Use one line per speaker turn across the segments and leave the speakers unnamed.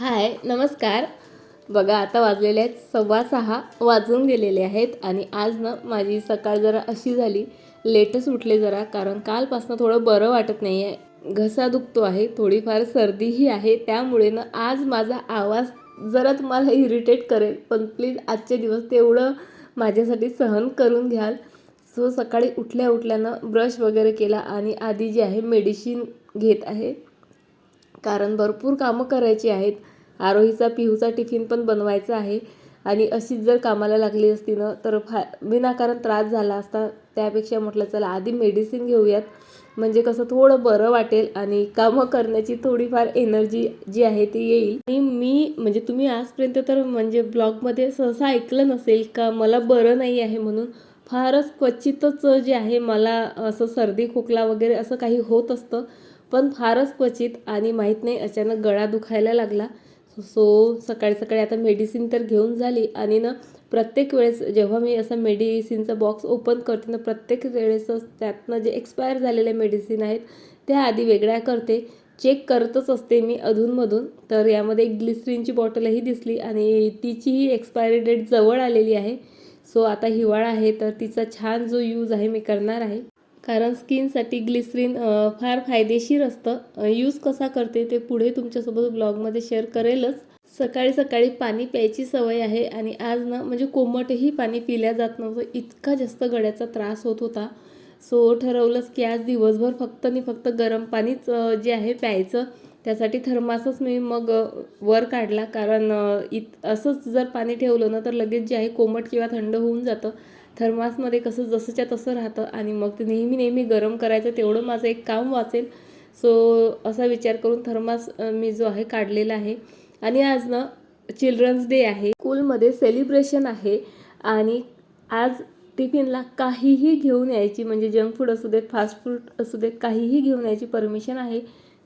हाय नमस्कार. बघा आता वाजलेले आहेत सव्वा सहा वाजून गेलेले आहेत आणि आज ना माझी सकाळ जरा अशी झाली लेटच उठले जरा कारण कालपासनं थोडं बरं वाटत नाही आहे घसा दुखतो आहे थोडीफार सर्दीही आहे त्यामुळे ना आज माझा आवाज जरा तुम्हाला इरिटेट करेल. पण प्लीज आजचे दिवस तेवढं माझ्यासाठी सहन करून घ्याल. सो सकाळी उठल्या उठल्यानं ब्रश वगैरे केला आणि आधी जे आहे मेडिसिन घेत आहे. कारण भरपूर कामं करायची आहेत. आरोहीचा पिहूचा टिफिन पण बनवायचा आहे. आणि अशीच जर कामाला लागली असती ना तर फा विनाकारण त्रास झाला असता त्यापेक्षा म्हटलं चला आधी मेडिसिन घेऊयात. म्हणजे कसं थोडं बरं वाटेल आणि कामं करण्याची थोडीफार एनर्जी जी आहे ती येईल. आणि मी म्हणजे तुम्ही आजपर्यंत तर म्हणजे ब्लॉगमध्ये सहसा ऐकलं नसेल का मला बरं नाही आहे म्हणून फारच क्वचितच जे आहे मला असं सर्दी खोकला वगैरे असं काही होत असतं. पण फारच क्वचित आणि माहीत नाही अचानक गळा दुखायला लागला. सो सकाळी सकाळी आता मेडिसिन तर घेऊन झाली आणि ना प्रत्येक वेळेस जेव्हा मी असं मेडिसिनचा बॉक्स ओपन करते ना प्रत्येक वेळेस त्यातनं जे एक्सपायर झालेले मेडिसिन आहेत त्या आधी वेगळ्या करते. चेक करतच असते मी अधूनमधून. तर यामध्ये एक ग्लिसरीनची बॉटलही दिसली आणि तिचीही एक्सपायरी डेट जवळ आलेली आहे. सो आता हिवाळा आहे तर तिचा छान जो यूज आहे मी करणार आहे. कारण स्किनसाठी ग्लिसरीन फार फायदेशीर असतं. यूज कसा करते ते पुढे तुमच्यासोबत ब्लॉगमध्ये शेअर करेलच. सकाळी सकाळी पाणी प्यायची सवय आहे आणि आज ना म्हणजे कोमटही पाणी पिल्या जात नव्हतं. इतका जास्त गळ्याचा त्रास होत होता. सो ठरवलंच की आज दिवसभर फक्त आणि फक्त गरम पाणीच जे आहे प्यायचं. त्यासाठी थर्मासच मी मग वर काढला. कारण इत असंच जर पाणी ठेवलं ना तर लगेच जे आहे कोमट किंवा थंड होऊन जातं. थर्मासमध्ये कसं जसंच्या तसं राहतं आणि मग ते नेहमी नेहमी गरम करायचं तेवढं माझं एक काम वाचेल. सो असा विचार करून थर्मास मी जो आहे काढलेला आहे. आणि आज ना चिल्ड्रन्स डे आहे. स्कूलमध्ये सेलिब्रेशन आहे आणि आज टिफिनला काहीही घेऊन यायची म्हणजे जंक फूड असू देत फास्ट फूड असू देत काहीही घेऊन यायची परमिशन आहे.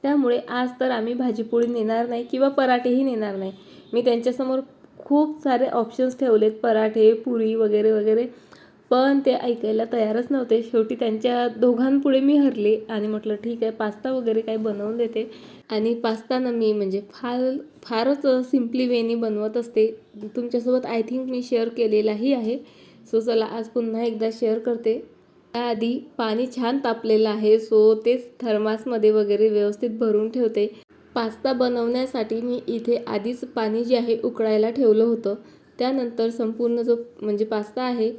त्यामुळे आज तर आम्ही भाजीपोळी नेणार नाही किंवा पराठेही नेणार नाही. मी त्यांच्यासमोर खूप सारे ऑप्शन्स ठेवलेत पराठे पुरी वगैरे वगैरे. पण ते ऐकायला तयारच नव्हते. शेवटी त्यांच्या दोघांपुढे मी हरले आणि म्हटलं ठीक आहे पास्ता वगैरे काही बनवून देते. आणि पास्ता ना मी म्हणजे फार फारच सिम्पली वेनी बनवत असते. तुमच्यासोबत आय थिंक मी शेअर केलेलाही आहे. सो चला आज पुन्हा एकदा शेअर करते. त्याआधी पाणी छान तापलेलं आहे सो तेच थर्मासमध्ये वगैरे व्यवस्थित भरून ठेवते. पास्ता बनवण्यासाठी मी इथे आधीच पाणी जे आहे उकळायला ठेवलं होतं. त्यानंतर संपूर्ण जो म्हणजे पास्ता आहे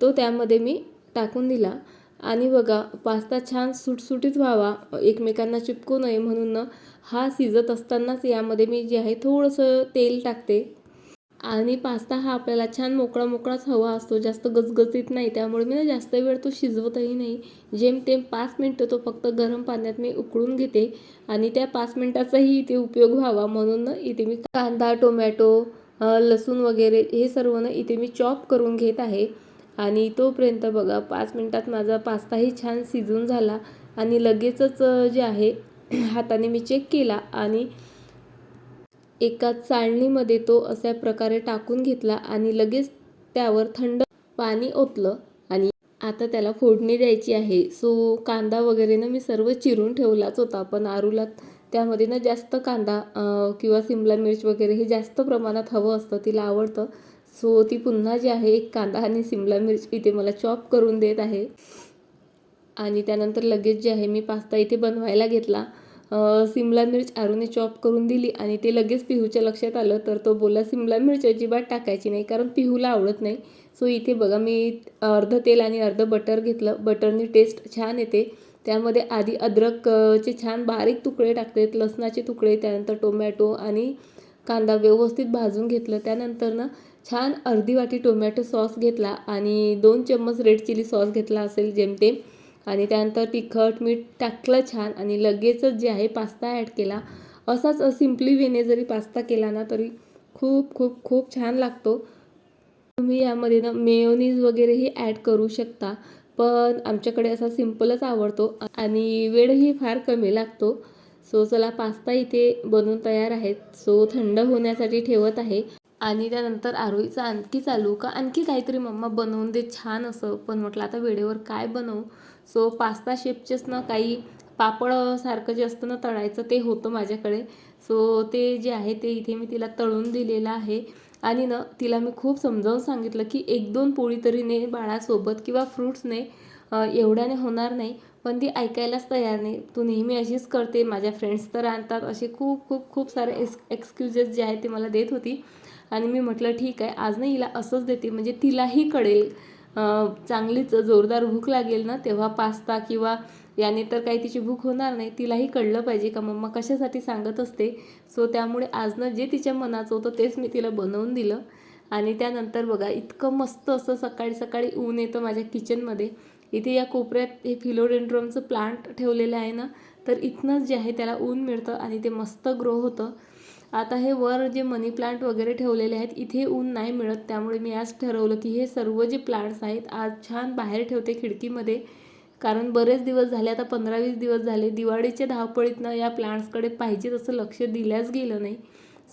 तो त्यामध्ये मी टाकून दिला. आणि बघा पास्ता छान सुटसुटीत व्हावा एकमेकांना चिपकू नये म्हणून ना हा शिजत असतानाच यामध्ये मी जे आहे थोडंसं तेल टाकते. आणि पास्ता हा आपल्याला छान मोकळा मोकळाच हवा असतो जास्त गजगजीत नाही. त्यामुळे मी ना जास्त वेळ तो शिजवतही नाही. जेमतेम पाच मिनटं तो फक्त गरम पाण्यात मी उकळून घेते आणि त्या पाच मिनटाचाही इथे उपयोग व्हावा म्हणून ना इथे मी कांदा टोमॅटो लसूण वगैरे हे सर्व ना इथे मी चॉप करून घेत आहे. आणि तोपर्यंत बघा पाच मिनटात माझा पास्ताही छान शिजून झाला आणि लगेचच जे आहे हाताने मी चेक केला आणि एका चाळणीमध्ये तो अशा प्रकारे टाकून घेतला आणि लगेच त्यावर थंड पाणी ओतलं आणि आता त्याला फोडणी द्यायची आहे. सो कांदा वगैरे ना मी सर्व चिरून ठेवलाच होता पण आरूला त्यामध्ये ना जास्त कांदा किंवा सिमला मिर्च वगैरे हे जास्त प्रमाणात हवं असतं तिला आवडतं. सो ती पुन्हा जी आहे एक कांदा आणि सिमला मिर्च इथे मला चॉप करून देत आहे. आणि त्यानंतर लगेच जे आहे मी पास्ता इथे बनवायला घेतला. सिमला मिर्च आरूने चॉप करून दिली आणि ते लगेच पिहूच्या लक्षात आलं. तर तो बोला सिमला मिर्च अजिबात टाकायची नाही कारण पिहूला आवडत नाही. सो इथे बघा मी अर्धं तेल आणि अर्धं बटर घेतलं. बटरनी टेस्ट छान येते. त्यामध्ये आधी अद्रकचे छान बारीक तुकडे टाकते. लसणाचे तुकडे त्यानंतर टोमॅटो आणि कांदा व्यवस्थित भाजून घेतलं. त्यानंतर ना छान अर्धी वाटी टोमॅटो सॉस घेतला आणि दोन चम्मच रेड चिली सॉस घेतला असेल जेमतेम. आणि त्यानंतर तिखट मीठ टाकलं छान आणि लगेचच जे आहे पास्ता ॲड केला. असाच सिम्पली वेने जरी पास्ता केला ना तरी खूप खूप खूप छान लागतो. तुम्ही यामध्ये ना मेयोनीज वगैरेही ॲड करू शकता. पण आमच्याकडे असा सिम्पलच आवडतो आणि वेळही फार कमी लागतो. सो चला पास्ता इथे बनवून तयार आहेत. सो थंड होण्यासाठी ठेवत आहे. आणि त्यानंतर आरोहीचं आणखी चालू. का आणखी काहीतरी मम्मा बनवून दे छान असं. पण म्हटलं आता वेळेवर काय बनवू? सो पास्ता शेपचेच ना काही पापडसारखं जे असतं ना तळायचं ते होतं माझ्याकडे. सो ते जे आहे ते इथे मी तिला तळून दिलेलं आहे. आणि ना तिला मी खूप समजावून सांगितलं की एक दोन पोळी तरी ने बाळासोबत किंवा फ्रूट्सने एवढ्याने होणार नाही. पण ती ऐकायलाच तयार नाही. तू नेहमी अशीच करते. माझ्या फ्रेंड्स तर आणतात. असे खूप खूप खूप सारे एक्स एक्सक्युजेस जे आहेत ते मला देत होती. आणि मी म्हटलं ठीक आहे आज नाही हिला असंच देते. म्हणजे तिलाही कळेल चांगलीच जोरदार भूक लागेल ना तेव्हा पास्ता किंवा याने तर काही तिची भूक होणार नाही तिलाही कळलं पाहिजे का मम्मा कशासाठी सांगत असते. सो त्यामुळे आजनं जे तिच्या मनाचं होतं तेच मी तिला बनवून दिलं. आणि त्यानंतर बघा इतकं मस्त असं सकाळी सकाळी ऊन येतं माझ्या किचनमध्ये. इथे या कोपऱ्यात हे फिलोडेंड्रमचं प्लांट ठेवलेलं आहे ना तर इथनंच जे आहे त्याला ऊन मिळतं आणि ते मस्त ग्रो होतं. आता हे वर जे मनी प्लांट वगैरे ठेवलेले आहेत इथे ऊन नाही मिळत. त्यामुळे मी आज ठरवलं की हे सर्व जे प्लांट्स आहेत आज छान बाहेर ठेवते खिडकीमध्ये. कारण बरेच दिवस झाले आता पंधरा वीस दिवस झाले दिवाळीच्या धावपळीतनं या प्लांट्सकडे पाहिजे तसं लक्ष दिल्याच गेलं नाही.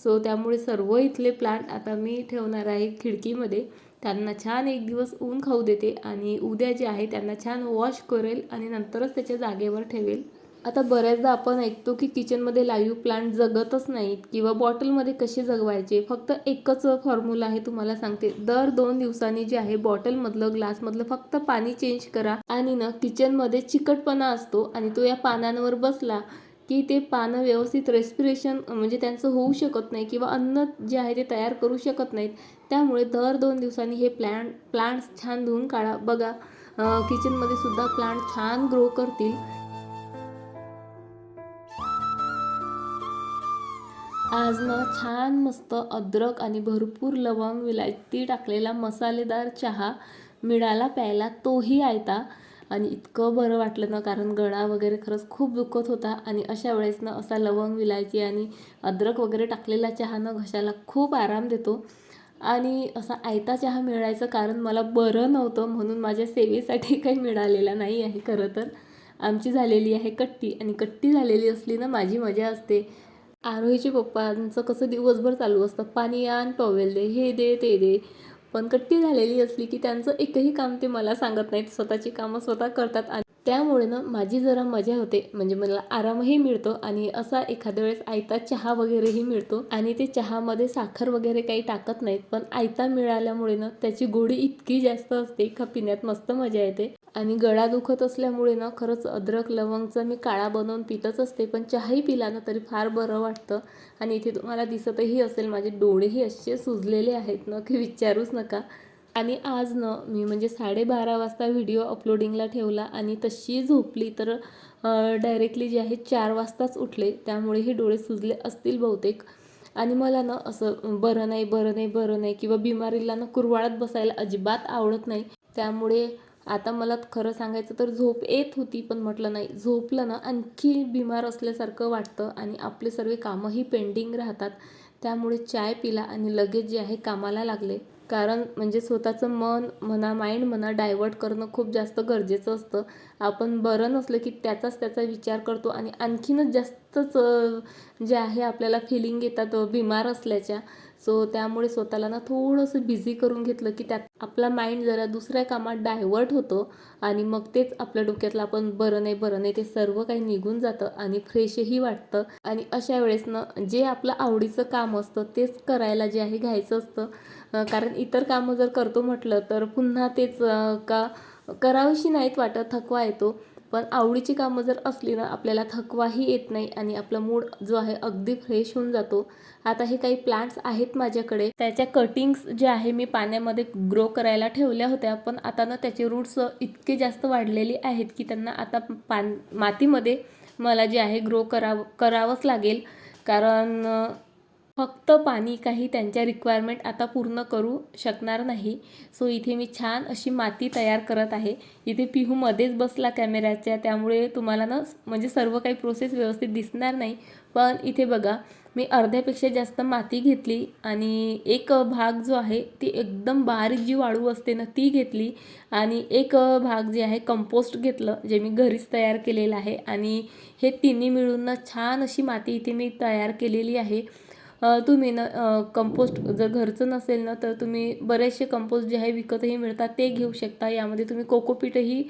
सो त्यामुळे सर्व इथले प्लांट आता मी ठेवणार आहे खिडकीमध्ये. त्यांना छान एक दिवस ऊन खाऊ देते आणि उद्या जे आहे त्यांना छान वॉश करेल आणि नंतरच त्याच्या जागेवर ठेवेल. आता बऱ्याचदा आपण ऐकतो की किचनमध्ये लाईव्ह प्लांट जगतच नाहीत किंवा बॉटलमध्ये कसे जगवायचे? फक्त एकच फॉर्म्युला आहे तुम्हाला सांगते. दर दोन दिवसांनी जे आहे बॉटलमधलं ग्लासमधलं फक्त पाणी चेंज करा आणि ना किचनमध्ये चिकटपणा असतो आणि तो या पानांवर बसला की ते पानं व्यवस्थित रेस्पिरेशन म्हणजे त्यांचं होऊ शकत नाही किंवा अन्न जे आहे ते तयार करू शकत नाहीत. त्यामुळे दर दोन दिवसांनी हे प्लॅन प्लांट्स छान धुवून काढा. बघा किचनमध्ये सुद्धा प्लांट छान ग्रो करतील. आज ना छान मस्त अद्रक आणि भरपूर लवंग विलायती टाकलेला मसालेदार चहा मिळाला प्यायला तोही आयता. आणि इतकं बरं वाटलं ना कारण गळा वगैरे खरंच खूप दुखत होता. आणि अशा वेळेस ना असा लवंग विलायची आणि अद्रक वगैरे टाकलेला चहा ना घशाला खूप आराम देतो. आणि असा आयता चहा मिळायचं कारण मला बरं नव्हतं म्हणून माझ्या सेवेसाठी काही मिळालेला नाही आहे खरं तर. आमची झालेली आहे कट्टी आणि कट्टी झालेली असली ना माझी मजा असते. आरोहीचे पप्पांचं कसं दिवसभर चालू असतं? पाणी आण टॉवेल दे हे दे ते दे. पण कट्टी झालेली असली की त्यांचं एकही काम ते मला सांगत नाहीत. स्वतःची कामं स्वतः करतात आणि त्यामुळे ना माझी जरा मजा होते. म्हणजे मला आरामही मिळतो आणि असा एखाद्या वेळेस आयता चहा वगैरेही मिळतो. आणि ते चहामध्ये साखर वगैरे काही टाकत नाहीत पण आयता मिळाल्यामुळे ना त्याची गोडी इतकी जास्त असते का पिण्यात मस्त मजा येते. आणि गळा दुखत असल्यामुळे ना खरंच अद्रक लवंगचा मी काळा बनवून पितच असते पण चहाही पिला ना तरी फार बरं वाटतं. आणि इथे तुम्हाला दिसतही असेल माझे डोळेही असे सुजलेले आहेत ना की विचारूच नका. आणि आज न मी म्हणजे साडेबारा वाजता व्हिडिओ अपलोडिंगला ठेवला आणि तशी झोपली तर डायरेक्टली जे आहे चार वाजताच उठले. त्यामुळे हे डोळे सुजले असतील बहुतेक. आणि मला ना असं बरं नाही बरं नाही बरं नाही किंवा बिमारीला ना कुरवाळत बसायला अजिबात आवडत नाही. त्यामुळे आता मला खरं सांगायचं तर झोप येत होती पण म्हटलं नाही. झोपलं ना आणखी बिमार असल्यासारखं वाटतं आणि आपले सर्व कामंही पेंडिंग राहतात. त्यामुळे चाय पिला आणि लगेच जे आहे कामाला लागले. कारण म्हणजे स्वतःचं मन म्हणा माइंड म्हणा डायवर्ट करणं खूप जास्त गरजेचं असतं. आपण बरं नसलं की त्याचाच त्याचा विचार करतो आणि आणखीनच जास्तच जे आहे आपल्याला फिलिंग येतात बीमार बिमार असल्याच्या सो त्यामुळे स्वतःला ना थोडंसं बिझी करून घेतलं की त्यात आपला माइंड जरा दुसऱ्या कामात डायवर्ट होतो आणि मग तेच आपल्या डोक्यातलं आपण बरं नाही बरं नाही ते सर्व काही निघून जातं आणि फ्रेशही वाटतं. आणि अशा वेळेस ना जे आपलं आवडीचं काम असतं तेच करायला जे आहे घ्यायचं असतं. कारण इतर कामं जर करतो म्हटलं तर पुन्हा तेच का करावीशी नाहीत वाटत थकवा येतो. पण आवडीची कामं जर असली ना आपल्याला थकवाही येत नाही आणि आपला मूड जो आहे अगदी फ्रेश होऊन जातो. आता हे काही प्लांट्स आहेत माझ्याकडे. त्याच्या कटिंग्स जे आहे मी पाण्यामध्ये ग्रो करायला ठेवल्या होत्या पण आता ना त्याचे रूट्स इतके जास्त वाढलेले आहेत की त्यांना आता पान मातीमध्ये मला जे आहे ग्रो करावं करावंच लागेल. कारण फक्त पाणी काही त्यांच्या रिक्वायरमेंट आता पूर्ण करू शकणार नाही. सो इथे मी छान अशी माती तयार करत आहे. इथे पिहू मध्येच बसला कॅमेऱ्याच्या त्यामुळे तुम्हाला ना म्हणजे सर्व काही प्रोसेस व्यवस्थित दिसणार नाही. पण इथे बघा मी अर्ध्यापेक्षा जास्त माती घेतली आणि एक भाग जो आहे ती एकदम बारीक जी वाळू असते ना ती घेतली. आणि एक भाग जे आहे कंपोस्ट घेतलं जे मी घरीच तयार केलेलं आहे. आणि हे तिन्ही मिळून ना छान अशी माती इथे मी तयार केलेली आहे. तुम्ही न कंपोस्ट जर घरचं नसेल ना तर तुम्ही बरेचसे कंपोस्ट जे आहे विकतही मिळतात ते घेऊ शकता. यामध्ये तुम्ही कोकोपीटही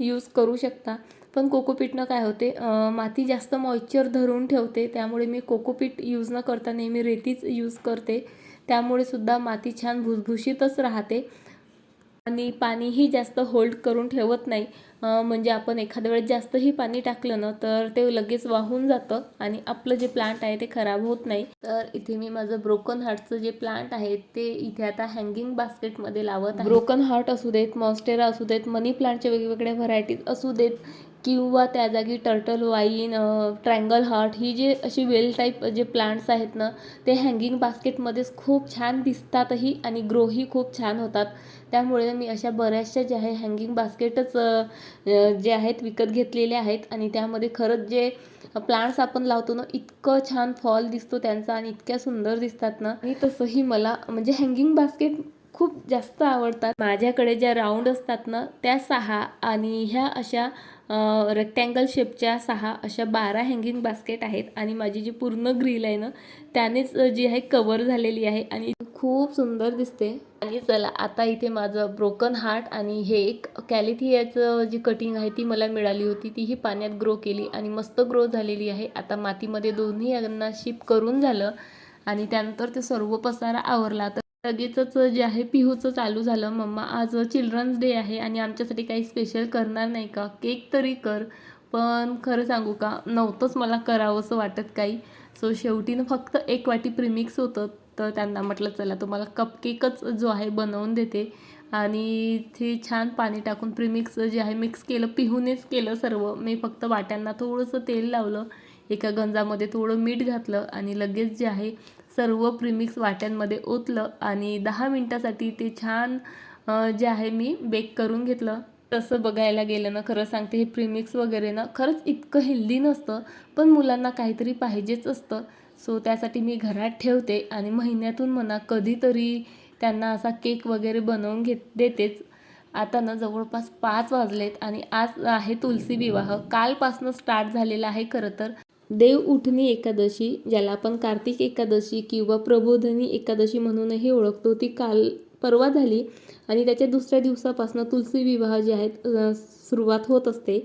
यूज करू शकता. पण कोकोपीटनं काय होते माती जास्त मॉइश्चर धरून ठेवते. त्यामुळे मी कोकोपीट यूज न करता नेहमी रेतीच यूज करते. त्यामुळे सुद्धा माती छान भुसभुशीतच राहते. आणि पाणीही जास्त होल्ड करून ठेवत नाही. म्हणजे आपण एखाद्या वेळेस जास्तही पाणी टाकलं ना तर ते लगेच वाहून जातं आणि आपलं जे प्लांट आहे ते खराब होत नाही. तर इथे मी माझं ब्रोकन हार्टचं जे प्लांट आहे ते इथे आता हँगिंग बास्केटमध्ये लावत आहे. ब्रोकन हार्ट असू देत मॉन्स्टेरा असू देत मनी प्लांटच्या वेगवेगळ्या व्हरायटीज असू देत किंवा त्या जागी टर्टल वाईन ट्रँगल हार्ट ही जे अशी वेल टाईप जे प्लांट्स आहेत ना ते हँगिंग बास्केटमध्येच खूप छान दिसतातही आणि ग्रोही खूप छान होतात. त्यामुळे मी अशा बऱ्याचशा ज्या आहे हँगिंग बास्केटच जे आहेत विकत घेतलेले आहेत आणि त्यामध्ये खरंच जे प्लांट्स आपण लावतो ना इतकं छान फॉल दिसतो त्यांचा आणि इतक्या सुंदर दिसतात ना. आणि तसंही मला म्हणजे हँगिंग बास्केट खूप जास्त आवडतात. माझ्याकडे ज्या राऊंड असतात ना त्या सहा आणि ह्या अशा रेक्टँगल शेपच्या सहा अशा बारा हँगिंग बास्केट आहेत आणि माझी जी पूर्ण ग्रिल आहे ना त्यानेच जी आहे कवर झालेली आहे आणि खूप सुंदर दिसते. आणि चला आता इथे माझं ब्रोकन हार्ट आणि हे एक कॅलिथियाचं जी कटिंग आहे ती मला मिळाली होती. तीही पाण्यात ग्रो केली आणि मस्त ग्रो झालेली आहे. आता मातीमध्ये दोन्ही यांना शिप करून झालं आणि त्यानंतर ते सर्व पसारा आवरला. तर लगेचच जे आहे पिहूचं चालू झालं. मम्मा आज चिल्ड्रन्स डे आहे आणि आमच्यासाठी काही स्पेशल करणार नाही का? केक तरी कर. पण खरं सांगू का? नव्हतंच मला करावंसं वाटत काही. सो शेवटी ना फक्त एक वाटी प्रिमिक्स होतं. तर त्यांना म्हटलं चला तुम्हाला कपकेकच जो आहे बनवून देते. आणि ते छान पाणी टाकून प्रिमिक्स जे आहे मिक्स केलं पिहूनेच केलं सर्व. मी फक्त वाट्यांना थोडंसं तेल लावलं. एका गंजामध्ये थोडं मीठ घातलं आणि लगेच जे आहे सर्व प्रिमिक्स वाट्यांमध्ये ओतलं आणि दहा मिनटासाठी ते छान जे आहे मी बेक करून घेतलं. तसं बघायला गेलं ना खरं सांगते हे प्रिमिक्स वगैरे ना खरंच इतकं हेल्दी नसतं पण मुलांना काहीतरी पाहिजेच असतं. सो त्यासाठी मी घरात ठेवते आणि महिन्यातून म्हणा कधीतरी त्यांना असा केक वगैरे बनवून घेत देतेच. आता ना जवळपास पाच वाजलेत आणि आज आहे तुलसी विवाह. कालपासनं स्टार्ट झालेला आहे खरं तर. देव उठणी एकादशी ज्याला आपण कार्तिक एकादशी किंवा प्रबोधनी एकादशी म्हणूनही ओळखतो ती काल परवा झाली आणि त्याच्या दुसऱ्या दिवसापासून तुलसी विवाह जे आहेत सुरुवात होत असते.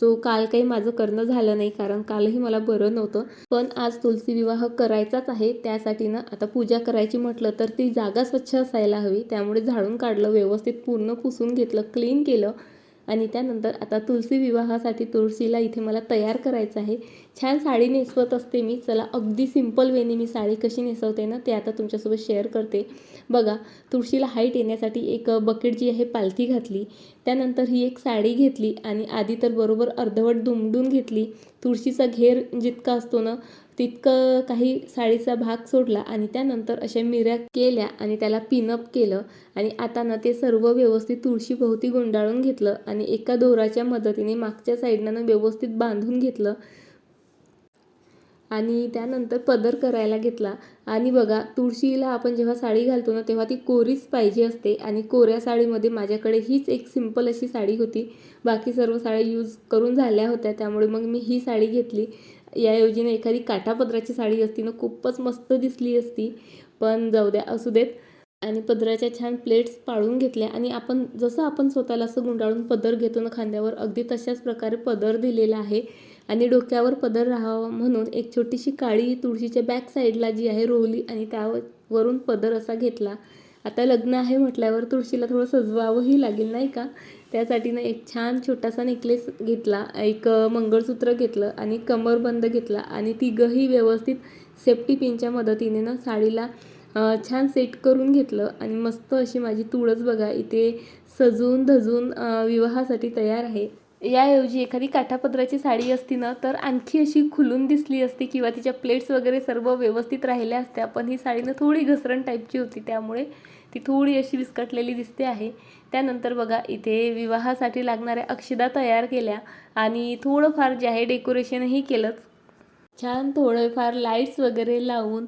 सो काल काही माझं करणं झालं नाही कारण कालही मला बरं नव्हतं. पण आज तुलसी विवाह करायचाच आहे त्यासाठी ना आता पूजा करायची म्हटलं तर ती जागा स्वच्छ असायला हवी. त्यामुळे झाडून काढलं व्यवस्थित पूर्ण पुसून घेतलं क्लीन केलं. आणि त्यानंतर आता तुलसी विवाहासाठी तुळशीला इथे मला तयार करायचं आहे. छान साडी नेसवत असते मी. चला अगदी सिंपल वेने मी साडी कशी नेसवते ना ते आता तुमच्यासोबत शेअर करते. बघा तुळशीला हाईट येण्यासाठी एक बकेट जी आहे पालथी घातली. त्यानंतर ही एक साडी घेतली आणि आधी तर बरोबर अर्धवट दुमडून घेतली. तुळशीचा घेर जितका असतो ना तितकं काही साडीचा भाग सोडला आणि त्यानंतर अशा मिऱ्या केल्या आणि त्याला पिनअप केलं आणि आता ना ते सर्व व्यवस्थित तुळशीभोवती गुंडाळून घेतलं आणि एका दोराच्या मदतीने मागच्या साईडनं व्यवस्थित बांधून घेतलं आणि त्यानंतर पदर करायला घेतला. आणि बघा तुळशीला आपण जेव्हा साडी घालतो ना तेव्हा ती कोरीच पाहिजे असते आणि कोऱ्या साडीमध्ये माझ्याकडे हीच एक सिंपल अशी साडी होती. बाकी सर्व साड्या यूज करून झाल्या होत्या त्यामुळे मग मी ही साडी घेतली. याऐवजी ना एखादी काठापदराची साडी असती ना खूपच मस्त दिसली असती. पण जाऊ द्या असू देत. आणि पदराच्या छान प्लेट्स पाळून घेतल्या. आणि आपण जसं आपण स्वतःला असं गुंडाळून पदर घेतो ना खांद्यावर अगदी तशाच प्रकारे पदर दिलेला आहे. आणि डोक्यावर पदर राहावा म्हणून एक छोटीशी काळी तुळशीच्या बॅक साईडला जी आहे रोवली आणि त्यावरून पदर असा घेतला. आता लग्न आहे म्हटल्यावर तुळशीला थोडं सजवावंही लागेल नाही का? त्यासाठी ना एक छान छोटासा नेकलेस घेतला एक मंगळसूत्र घेतलं आणि कमरबंद घेतला आणि तिघंही व्यवस्थित सेफ्टी पिनच्या मदतीने ना साडीला छान सेट करून घेतलं आणि मस्त अशी माझी तुळस बघा इथे सजून धजून विवाहासाठी तयार आहे. याऐवजी एखादी काठापदराची साडी असती ना तर आणखी अशी खुलून दिसली असती किंवा तिच्या प्लेट्स वगैरे सर्व व्यवस्थित राहिल्या असत्या पण ही साडी ना थोडी घसरण टाईपची होती त्यामुळे ती थोडी अशी विस्कटलेली दिसते आहे. त्यानंतर बघा इथे विवाहासाठी लागणाऱ्या अक्षदा तयार केल्या आणि थोडंफार जे आहे डेकोरेशनही केलंच. छान थोडेफार लाईट्स वगैरे लावून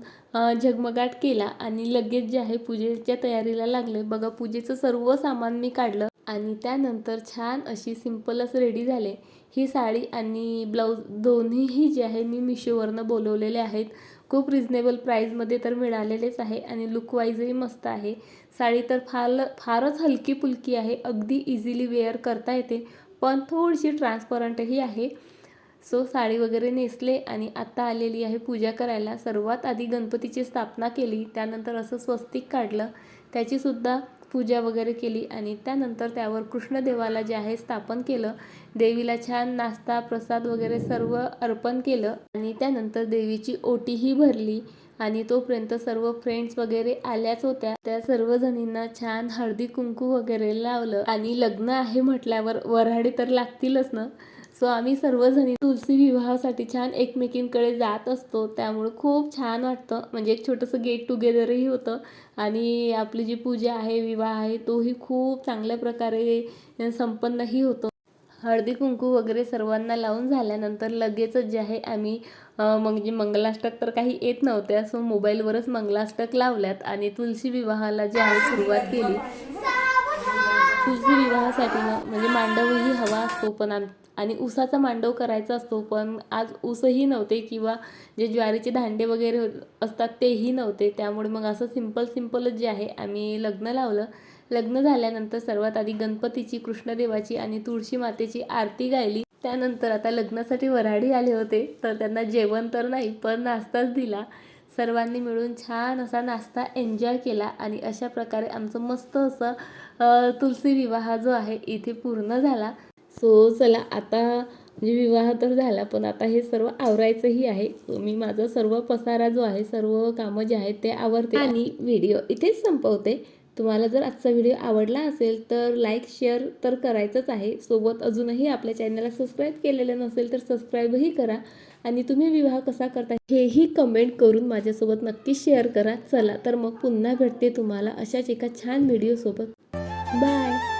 झगमगाट केला आणि लगेच जे आहे पूजेच्या तयारीला लागले. बघा पूजेचं सर्व सामान मी काढलं आणि त्यानंतर छान अशी सिम्पलच रेडी झाले. ही साडी आणि ब्लाऊज दोन्हीही जे आहे मी मिशोवरनं बोलवलेले आहेत. खूप रिजनेबल प्राईजमध्ये तर मिळालेलेच आहे आणि लुकवाईजही मस्त आहे. साडी तर फार फारच हलकी फुलकी आहे. अगदी इझिली वेअर करता येते पण थोडीशी ट्रान्सपरंटही आहे. सो साडी वगैरे नेसले आणि आत्ता आलेली आहे पूजा करायला. सर्वात आधी गणपतीची स्थापना केली त्यानंतर असं स्वस्तिक काढलं. त्याचीसुद्धा पूजा वगैरे केली आणि त्यानंतर त्यावर कृष्णदेवाला जे आहे स्थापन केलं देवीला छान नाश्ता प्रसाद वगैरे सर्व अर्पण केलं आणि त्यानंतर देवीची ओटीही भरली आणि तोपर्यंत सर्व फ्रेंड्स वगैरे आल्याच होत्या. त्या सर्व जणींना छान हळदी कुंकू वगैरे लावलं आणि लग्न आहे म्हटल्यावर वऱ्हाडी तर लागतीलच ना. सो आम्ही सर्वजणी तुलसी विवाहासाठी छान एकमेकींकडे जात असतो. त्यामुळे खूप छान वाटतं. म्हणजे एक छोटंसं गेट टुगेदरही होतं. आणि आपली जी पूजा आहे विवाह आहे तोही खूप चांगल्या प्रकारे संपन्नही होतो. हळदी कुंकू वगैरे सर्वांना लावून झाल्यानंतर लगेचच जे आहे आम्ही म्हणजे मंगलाष्टक तर काही येत नव्हत्या सो मोबाईलवरच मंगलाष्टक लावल्यात. आणि तुलसी विवाहाला जे आहे सुरुवात केली. तुलसी विवाहासाठी ना म्हणजे मांडवही हवा असतो पण आम आणि ऊसाचा मांडव करायचा असतो पण आज ऊसही नव्हते किंवा जे ज्वारीचे दांडे वगैरे असतात तेही नव्हते. त्यामुळे मग असं सिंपल सिंपलच जे आहे आम्ही लग्न लावलं. लग्न झाल्यानंतर सर्वात आधी गणपतीची कृष्णदेवाची आणि तुळशी मातेची आरती गायली. त्यानंतर आता लग्नासाठी वऱ्हाडी आले होते तर त्यांना जेवण तर नाही पण नाश्ताच दिला. सर्वांनी मिळून छान असा नाश्ता एन्जॉय केला आणि अशा प्रकारे आमचं मस्त असं तुलसी विवाह जो आहे इथे पूर्ण झाला. सो चला आता म्हणजे विवाह तर झाला पण आता हे सर्व आवरायचंही आहे. So, मी माझा सर्व पसारा जो आहे सर्व कामं जे आहेत ते आवरते आणि व्हिडिओ इथेच संपवते. तुम्हाला जर आजचा व्हिडिओ आवडला असेल तर लाईक शेअर तर करायचंच आहे. सोबत अजूनही आपल्या चॅनलला सबस्क्राईब केलेलं नसेल तर सबस्क्राईबही करा. आणि तुम्ही विवाह कसा करता हेही कमेंट करून माझ्यासोबत नक्की शेअर करा. चला तर मग पुन्हा भेटते तुम्हाला अशाच एका छान व्हिडिओसोबत. बाय!